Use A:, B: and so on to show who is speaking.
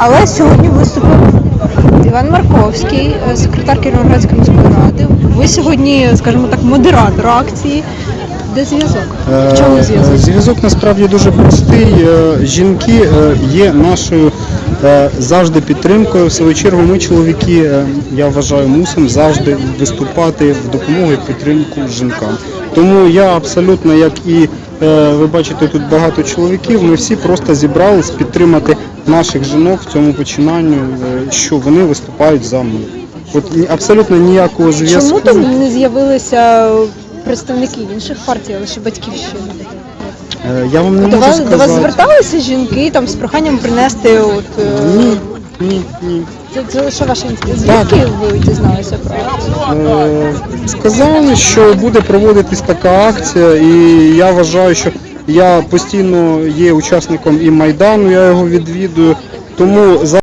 A: Але сьогодні виступив Іван Марковський, е, секретар Кіровоградської міської ради. Ви сьогодні, скажімо так, модератор акції. Де зв'язок? В чому
B: Е,
A: зв'язок?
B: Зв'язок насправді дуже простий. Е, Жінки е, є нашою е, завжди підтримкою. В свою чергу ми, чоловіки, е, я вважаю, мусимо завжди виступати в допомогу і підтримку жінкам. Тому я абсолютно, як і е, ви бачите, тут багато чоловіків. Ми всі просто зібрались підтримати наших жінок в цьому починанні, е, що вони виступають за мир. От абсолютно ніякого зв'язку.
A: Чому там не з'явилися представники інших партій, а лише батьківщини?
B: Е, Я вам не
A: До вас,
B: сказати.
A: до вас зверталися жінки там з проханням принести от е,
B: Ні, ні, ні.
A: це, це лише ваша інформація. Звідки ви дізналися про акцію?
B: Е, Сказали, що буде проводитись така акція, і я вважаю, що я постійно є учасником і Майдану, я його відвідую. Тому за